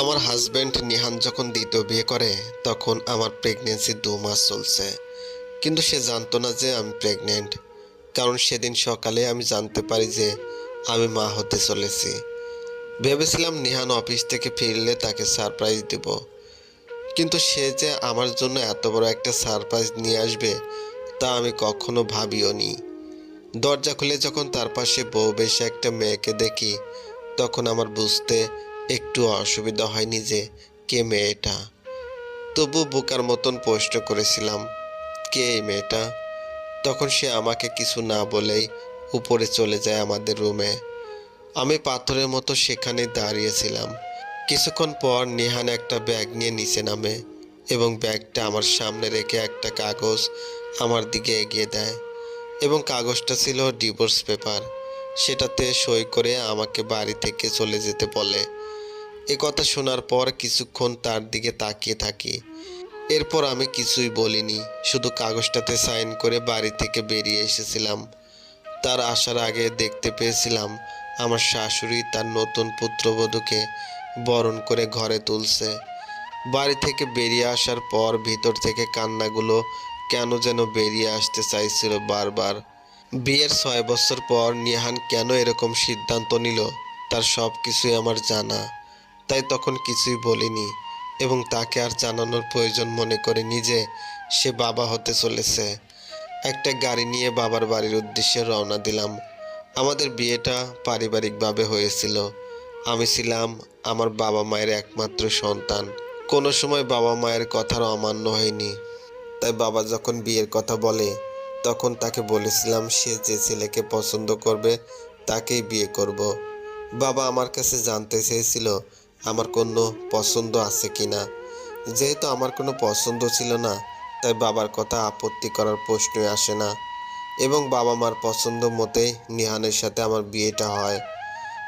আমার হাজব্যান্ড নিহান যখন দ্বিতীয় বিয়ে করে, তখন আমার প্রেগনেন্সি দু মাস চলছে। কিন্তু সে জানতো না যে আমি প্রেগনেন্ট কারণ সেদিন সকালে আমি জানতে পারি যে আমি মা হতে চলেছি। ভেবেছিলাম নিহান অফিস থেকে ফিরলে তাকে সারপ্রাইজ দেব। কিন্তু সে যে আমার জন্য এত বড় একটা সারপ্রাইজ নিয়ে আসবে, তা আমি কখনো ভাবিও নি। দরজা খুলে যখন তার পাশে বউ বেশে একটা মেয়েকে দেখি, তখন আমার বুঝতে একটু অসুবিধা হয়নি যে কে মেয়েটা। তবু বোকার মতন প্রশ্ন করেছিলাম, কে এই মেয়েটা? তখন সে আমাকে কিছু না বলেই উপরে চলে যায় আমাদের রুমে। আমি পাথরের মতো সেখানে দাঁড়িয়েছিলাম। কিছুক্ষণ পর নিহান একটা ব্যাগ নিয়ে নিচে নামে এবং ব্যাগটা আমার সামনে রেখে একটা কাগজ আমার দিকে এগিয়ে দেয় এবং কাগজটা ছিল ডিভোর্স পেপার। সেটাতে সই করে আমাকে বাড়ি থেকে চলে যেতে বলে। এ কথা শোনার পর কিছুক্ষণ তার দিকে তাকিয়ে থাকি। এরপর আমি কিছুই বলিনি, শুধু কাগজটাতে সাইন করে বাড়ি থেকে বেরিয়ে এসেছিলাম। তার আসার আগে দেখতে পেয়েছিলাম আমার শাশুড়ি তার নতুন পুত্রবধূকে বরণ করে ঘরে তুলছে। বাড়ি থেকে বেরিয়ে আসার পর ভিতর থেকে কান্নাগুলো কেন যেন বেরিয়ে আসতে চাইছিল বারবার। বিয়ের ছয় বছর পর নিহান কেন এরকম সিদ্ধান্ত নিল, তার সব কিছুই আমার জানা। তাই তখন কিছুই বলিনি এবং তাকে আর জানানোর প্রয়োজন মনে করে নিজে সে বাবা হতে চলেছে। একটা গাড়ি নিয়ে বাবার বাড়ির উদ্দেশ্যে রওনা দিলাম। আমাদের বিয়েটা পারিবারিকভাবে হয়েছিল। আমি ছিলাম আমার বাবা মায়ের একমাত্র সন্তান। কোনো সময় বাবা মায়ের কথার অমান্য হয়নি। তাই বাবা যখন বিয়ের কথা বলে, তখন তাকে বলেছিলাম সে যে ছেলেকে পছন্দ করবে, তাকেই বিয়ে করব। বাবা আমার কাছে জানতে চেয়েছিল আমার কোনো পছন্দ আছে কি না? যেহেতু আমার কোনো পছন্দ ছিল না, তাই বাবার কথা আপত্তি করার প্রশ্নই আসে না। এবং বাবা মার পছন্দ মতেই নিহানের সাথে আমার বিয়েটা হয়।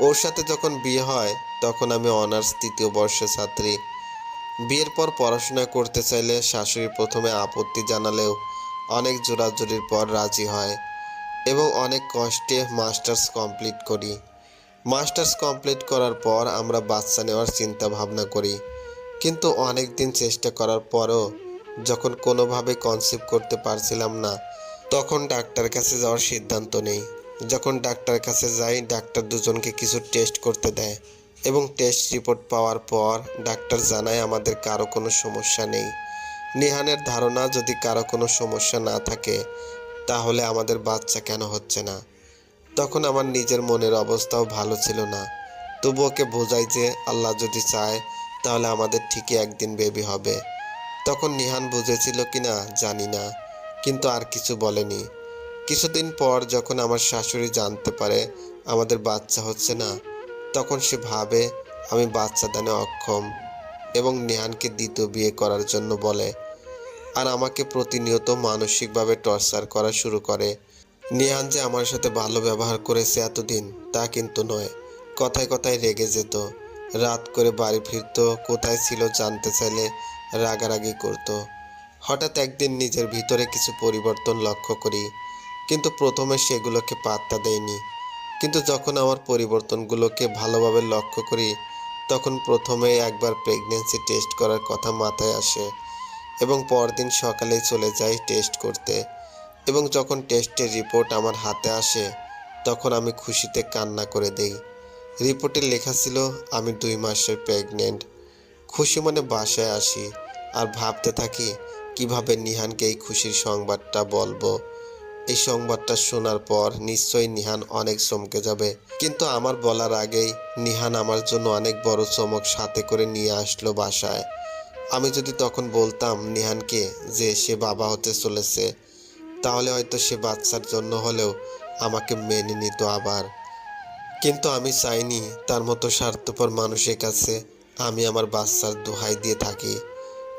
ওর সাথে যখন বিয়ে হয়, তখন আমি অনার্স তৃতীয় বর্ষের ছাত্রী। বিয়ের পর পড়াশোনা করতে চাইলে শাশুড়ি প্রথমে আপত্তি জানালেও অনেক জোরাজুরির পর রাজি হয়। এবং অনেক কষ্টে মাস্টার্স কমপ্লিট করি। মাস্টার্স কমপ্লিট করার পর আমরা বাচ্চা নেওয়ার চিন্তা ভাবনা করি। কিন্তু অনেক দিন চেষ্টা করার পরও যখন কোনোভাবে কনসিভ করতে পারছিলাম না, তখন ডাক্তার কাছে যাওয়ার সিদ্ধান্ত নেই। যখন ডাক্তার কাছে যাই, ডাক্তার দুজনকে কিছু টেস্ট করতে দেয় এবং টেস্ট রিপোর্ট পাওয়ার পর ডাক্তার জানায় আমাদের কারও কোনো সমস্যা নেই। নিহানের ধারণা, যদি কারও কোনো সমস্যা না থাকে, তাহলে আমাদের বাচ্চা কেন হচ্ছে না? তখন আমার নিজের মনের অবস্থাও ভালো ছিল না। তবু ওকে বোঝাই যে আল্লাহ যদি চায়, তাহলে আমাদের ঠিকই একদিন বেবি হবে। তখন নিহান বুঝেছিল কি না জানি না, কিন্তু আর কিছু বলেনি। কিছুদিন পর যখন আমার শাশুড়ি জানতে পারে আমাদের বাচ্চা হচ্ছে না, তখন সে ভাবে, আমি বাচ্চা দানে অক্ষম। এবং নেহানকে দ্বিতীয় বিয়ে করার জন্য বলে, আর আমাকে প্রতিনিয়ত মানসিকভাবে টর্চার করা শুরু করে। নেহান যে আমার সাথে ভালো ব্যবহার করেছে এতদিন, তা কিন্তু নয়। কথায় কথায় রেগে যেত। রাত করে বাড়ি ফিরতো, কোথায় ছিল জানতে চাইলে রাগারাগি করতো। হঠাৎ একদিন নিজের ভিতরে কিছু পরিবর্তন লক্ষ্য করি, কিন্তু প্রথমে সেগুলোকে পাত্তা দেয়নি কিন্তু যখন আমার পরিবর্তনগুলোকে ভালোভাবে লক্ষ্য করি, তখন প্রথমে একবার প্রেগনেন্সি টেস্ট করার কথা মাথায় আসে এবং পরদিন সকালেই চলে যাই টেস্ট করতে। এবং যখন টেস্টের রিপোর্ট আমার হাতে আসে, তখন আমি খুশিতে কান্না করে দেই। রিপোর্টে লেখা ছিল, আমি দুই মাসের প্রেগনেন্ট। খুশি মনে বাসায় আসি আর ভাবতে থাকি, কীভাবে নিহানকে এই খুশির সংবাদটা বলব? এই সংবাদটা শোনার পর নিশ্চয়ই নিহান অনেক চমকে যাবে। কিন্তু আমার বলার আগেই নিহান আমার জন্য অনেক বড় চমক সাথে করে নিয়ে আসলো বাসায়। আমি যদি তখন বলতাম নিহানকে যে সে বাবা হতে চলেছে তাহলে হয়তো সে বাচ্চার জন্য হলেও আমাকে মেনে নিত আবার। কিন্তু আমি চাইনি তার মতো স্বার্থপর মানুষের কাছে আমি আমার বাচ্চার দোহাই দিয়ে থাকি।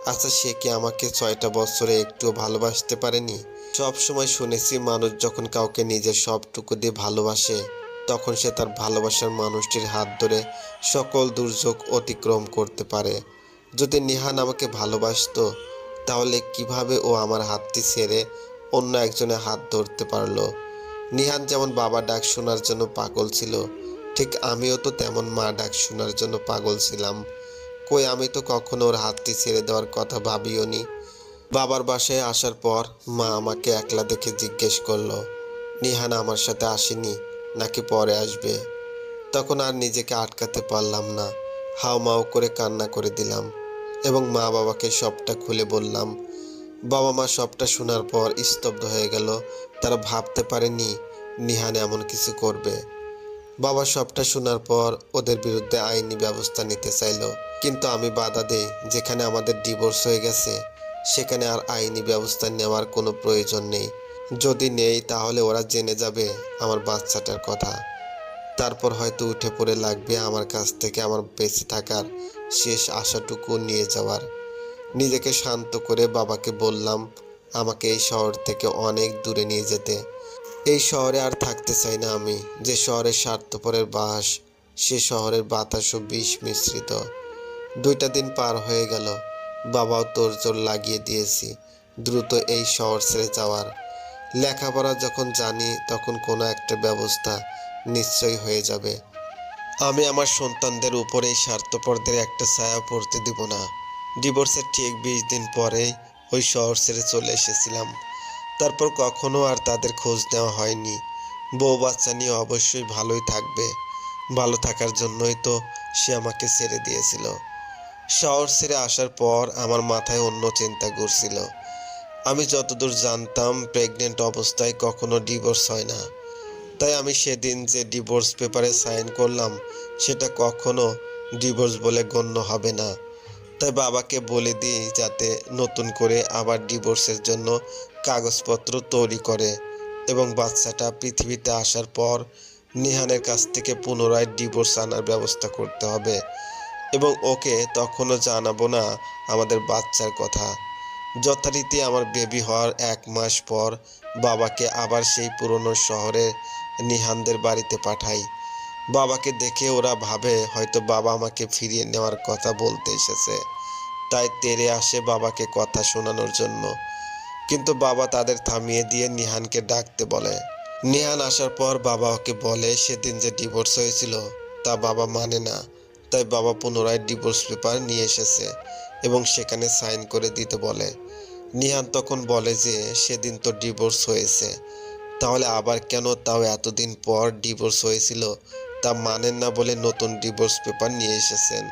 আচ্ছা সে কি আমাকে ছয়টা বছরে একটু ভালোবাসতে পারেনি? সব সময় শুনেছি মানুষ যখন কাউকে নিজের সবটুকু দিয়ে ভালোবাসে, তখন সে তার ভালোবাসার মানুষটির হাত ধরে সকল দুর্যোগ অতিক্রম করতে পারে। যদি নিহান আমাকে ভালোবাসতো, তাহলে কীভাবে ও আমার হাতটি ছেড়ে অন্য একজনের হাত ধরতে পারল। নিহান যেমন বাবা ডাক শোনার জন্য পাগল ছিল, ঠিক আমিও তো তেমন মা ডাক শোনার জন্য পাগল ছিলাম। কই আমি তো কখনো ওর হাতটি ছেড়ে দেওয়ার কথা ভাবিও নি বাবার বাসায় আসার পর মা আমাকে একলা দেখে জিজ্ঞেস করল, নিহান আমার সাথে আসেনি, নাকি পরে আসবে? তখন আর নিজেকে আটকাতে পারলাম না। হাও মাও করে কান্না করে দিলাম এবং মা বাবাকে সবটা খুলে বললাম বাবা মা সবটা শোনার পর স্তব্ধ হয়ে গেল। তারা ভাবতে পারেনি নিহান এমন কিছু করবে। বাবা সবটা শোনার পর ওদের বিরুদ্ধে আইনি ব্যবস্থা নিতে চাইলো। কিন্তু আমি বাধা দেই, যেখানে আমাদের ডিভোর্স হয়ে গেছে, সেখানে আর আইনি ব্যবস্থা নেওয়ার কোনো প্রয়োজন নেই। যদি নেই, তাহলে ওরা জেনে যাবে আমার বাচ্চাটার কথা। তারপর হয়তো উঠে পড়ে লাগবে আমার কাছ থেকে আমার বেঁচে থাকার শেষ আশাটুকু নিয়ে যাওয়ার। নিজেকে শান্ত করে বাবাকে বললাম, আমাকে এই শহর থেকে অনেক দূরে নিয়ে যেতে। এই শহরে আর থাকতে চাই না আমি। যে শহরের স্বার্থপরের বাস, সে শহরের বাতাসও বিষ মিশ্রিত। দুইটা দিন পার হয়ে গেল। বাবাও তোরজোর লাগিয়ে দিয়েছি। দ্রুত এই শহর ছেড়ে যাওয়ার। লেখাপড়া যখন জানি, তখন কোনো একটা ব্যবস্থা নিশ্চয়ই হয়ে যাবে। আমি আমার সন্তানদের উপরে এই স্বার্থপরদের একটা ছায়া পড়তে দিব না। ডিভোর্সের ঠিক বিশ দিন পরেই ওই শহর ছেড়ে চলে এসেছিলাম। তারপর কখনো আর তাদের খোঁজ নেওয়া হয়নি। বউ বাচ্চা নিয়ে অবশ্যই ভালোই থাকবে। ভালো থাকার জন্যই তো সে আমাকে ছেড়ে দিয়েছিল। শহর ছেড়ে আসার পর আমার মাথায় অন্য চিন্তা ঘুরছিল। আমি যতদূর জানতাম প্রেগনেন্ট অবস্থায় কখনো ডিভোর্স হয় না। তাই আমি সেদিন যে ডিভোর্স পেপারে সাইন করলাম, সেটা কখনো ডিভোর্স বলে গণ্য হবে না। তাই বাবাকে বলে দিই যাতে নতুন করে আবার ডিভোর্সের জন্য কাগজপত্র তৈরি করে এবং বাচ্চাটা পৃথিবীতে আসার পর নিহানের কাছ থেকে পুনরায় ডিভোর্স আনার ব্যবস্থা করতে হবে। এবং ওকে তখনও জানাব না আমাদের বাচ্চার কথা। যথারীতি আমার বেবি হওয়ার এক মাস পর বাবাকে আবার সেই পুরনো শহরে নিহানদের বাড়িতে পাঠাই। বাবাকে দেখে ওরা ভাবে, হয়তো বাবা আমাকে ফিরিয়ে নেওয়ার কথা বলতে এসেছে। তাই তেরে আসে বাবাকে কথা শোনানোর জন্য। কিন্তু বাবা তাদের থামিয়ে দিয়ে নিহানকে ডাকতে বলে। নিহান আসার পর বাবা ওকে বলে, সেদিন যে ডিভোর্স হয়েছিল, তা বাবা মানে না। তাই বাবা পুনরায় ডিভোর্স পেপার নিয়ে এসেছে এবং সেখানে সাইন করে দিতে বলে। নিহান তখন বলে যে, সেদিন তো ডিভোর্স হয়েছে। তাহলে আবার কেন তাও এতদিন পর ডিভোর্স হয়েছিল? তা মানেন না বলে নতুন ডিভোর্স পেপার নিয়ে এসেছেন।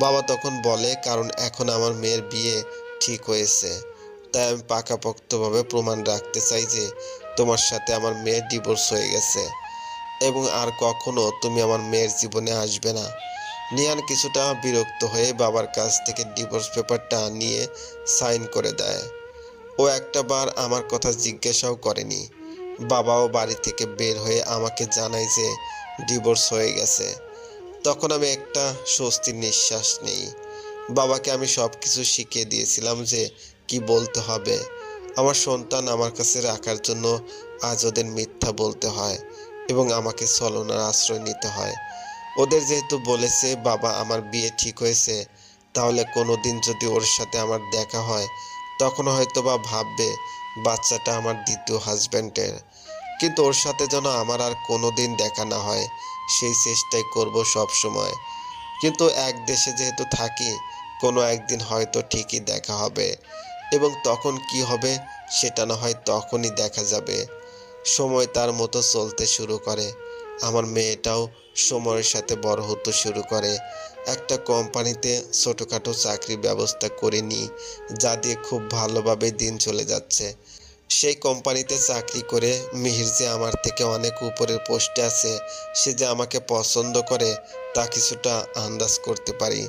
বাবা তখন বলে, কারণ এখন আমার মেয়ের বিয়ে ঠিক হয়েছে। তাই আমি পাকাপোক্তভাবে প্রমাণ রাখতে চাই যে তোমার সাথে আমার মেয়ের ডিভোর্স হয়ে গেছে এবং আর কখনো তুমি আমার মেয়ের জীবনে আসবে না। নিয়ান কিছুটা বিরক্ত হয়ে বাবার কাছ থেকে ডিভোর্স পেপারটা নিয়ে সাইন করে দেয়। ও একটা বার আমার কথা জিজ্ঞাসাও করেনি। বাবাও বাড়ি থেকে বের হয়ে আমাকে জানায় যে ডিভোর্স হয়ে গেছে। তখন আমি একটা স্বস্তির নিঃশ্বাস নেই। বাবাকে আমি সব কিছু শিখিয়ে দিয়েছিলাম যে কি বলতে হবে। আমার সন্তান আমার কাছে রাখার জন্য আজ ওদের মিথ্যা বলতে হয় এবং আমাকে ছলনার আশ্রয় নিতে হয়। ওদের যেহেতু বলেছে বাবা আমার বিয়ে ঠিক হয়েছে, তাহলে কোনো দিন যদি ওর সাথে আমার দেখা হয়, তখন হয়তো বা ভাববে বাচ্চাটা আমার দ্বিতীয় হাজব্যান্ডের কিন্তু ওর সাথে যেন আমার আর কোনো দিন দেখা না হয়, সেই চেষ্টাই করব সব সময় কিন্তু এক দেশে যেহেতু থাকি, কোনো একদিন হয়তো ঠিকই দেখা হবে এবং তখন কি হবে সেটা না হয় তখনই দেখা যাবে। সময় তার মতো চলতে শুরু করে। আমার মেয়েটাও সময়ের সাথে বড় হতে শুরু করে। একটা কোম্পানিতে ছোটোখাটো চাকরির ব্যবস্থা করে নিই, যা দিয়ে খুব ভালোভাবে দিন চলে যাচ্ছে। সেই কোম্পানিতে চাকরি করে মিহির যে আমার থেকে অনেক উপরের পোস্টে আছে, সে যে আমাকে পছন্দ করে, তা কিছুটা আন্দাজ করতে পারি।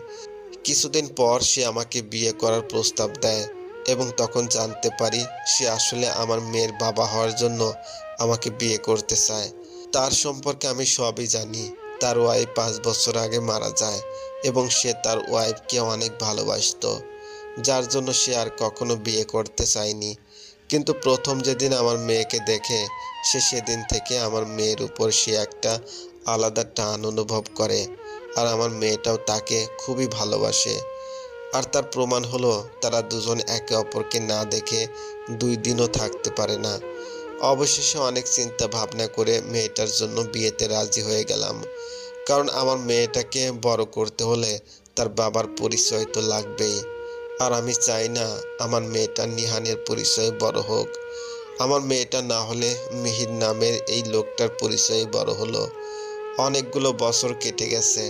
কিছুদিন পর সে আমাকে বিয়ে করার প্রস্তাব দেয় এবং তখন জানতে পারি সে আসলে আমার মেয়ের বাবা হওয়ার জন্য আমাকে বিয়ে করতে চায়। তার সম্পর্কে আমি সবই জানি। তার ওয়াইফ পাঁচ বছর আগে মারা যায় এবং সে তার ওয়াইফকে অনেক ভালোবাসতো, যার জন্য সে আর কখনো বিয়ে করতে চায়নি। কিন্তু প্রথম যেদিন আমার মেয়েকে দেখে, সে সেদিন থেকে আমার মেয়ের উপর সে একটা আলাদা টান অনুভব করে। আর আমার মেয়েটাও তাকে খুবই ভালোবাসে। আর তার প্রমাণ হলো, তারা দুজন একে অপরকে না দেখে দুই দিনও থাকতে পারে না। অবশেষে অনেক চিন্তা ভাবনা করে মেয়েটার জন্য বিয়েতে রাজি হয়ে গেলাম। কারণ আমার মেয়েটাকে বড় করতে হলে তার বাবার পরিচয় তো লাগবেই। আর আমি চাই না আমার মেয়েটা নিহানের পরিচয় বড় হোক। আমার মেয়েটা না হলে মিহির নামের এই লোকটার পরিচয় বড় হলো। অনেকগুলো বছর কেটে গেছে।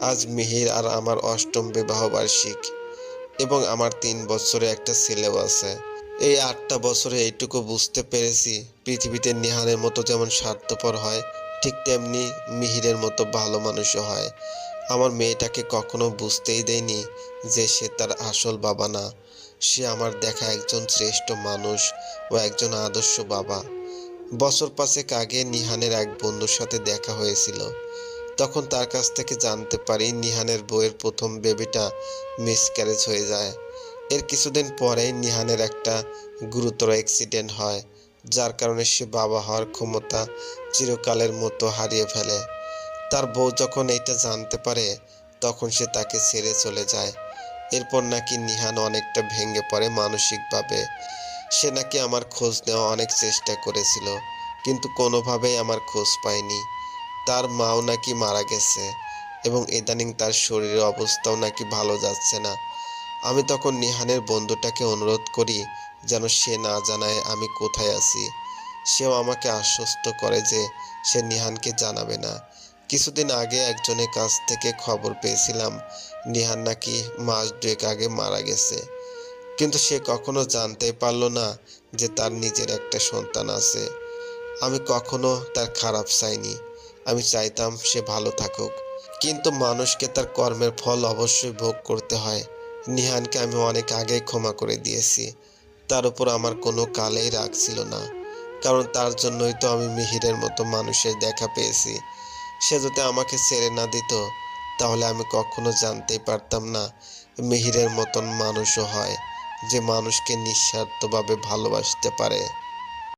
আজ মিহির আর আমার অষ্টম বিবাহ বার্ষিক এবং আমার তিন বছরে একটা ছেলেও আছে। এই আটটা বছরে এইটুকু বুঝতে পেরেছি, পৃথিবীতে নিহানের মতো যেমন স্বার্থপর হয়, ঠিক তেমনি মিহিরের মতো ভালো মানুষও হয়। আমার মেয়েটাকে কখনো বুঝতেই দেয়নি যে সে তার আসল বাবা না। সে আমার দেখা একজন শ্রেষ্ঠ মানুষ ও একজন আদর্শ বাবা। বছর পাঁচেক আগে নিহানের এক বন্ধুর সাথে দেখা হয়েছিল। তখন তার কাছ থেকে জানতে পারি নিহানের বইয়ের প্রথম বেবিটা মিসক্যারেজ হয়ে যায়। এর কিছুদিন পরেই নিহানের একটা গুরুতর অ্যাক্সিডেন্ট হয়, যার কারণে সে বাবা হওয়ার ক্ষমতা চিরকালের মতো হারিয়ে ফেলে। তার বউ যখন এটা জানতে পারে, তখন সে তাকে ছেড়ে চলে যায়। এরপর নাকি নিহান অনেকটা ভেঙে পড়ে মানসিকভাবে। সে নাকি আমার খোঁজ নেওয়া অনেক চেষ্টা করেছিল, কিন্তু কোনোভাবেই আমার খোঁজ পায়নি। তার মাও নাকি মারা গেছে এবং ইদানিং তার শরীরের অবস্থাও নাকি ভালো যাচ্ছে না। আমি তখন নিহানের বন্ধুটাকে অনুরোধ করি যেন সে না জানায় আমি কোথায় আছি। সেও আমাকে আশ্বস্ত করে যে সে নিহানকে জানাবে না। কিছুদিন আগে একজনের কাছ থেকে খবর পেয়েছিলাম নিহান নাকি মাস দুয়েক আগে মারা গেছে। কিন্তু সে কখনো জানতে পারল না যে তার নিজের একটা সন্তান আছে। আমি কখনো তার খারাপ চাইনি। আমি চাইতাম সে ভালো থাকুক। কিন্তু মানুষকে তার কর্মের ফল অবশ্যই ভোগ করতে হয়। নিহানকে আমি অনেক আগেই ক্ষমা করে দিয়েছি। তার উপর আমার কোনো কালেই রাগ ছিল না। কারণ তার জন্যই তো আমি মিহিরের মতো মানুষের দেখা পেয়েছি। সে যদি আমাকে ছেড়ে না দিত, তাহলে আমি কখনো জানতেই পারতাম না মিহিরের মতন মানুষও হয়, যে মানুষকে নিঃস্বার্থভাবে ভালোবাসতে পারে।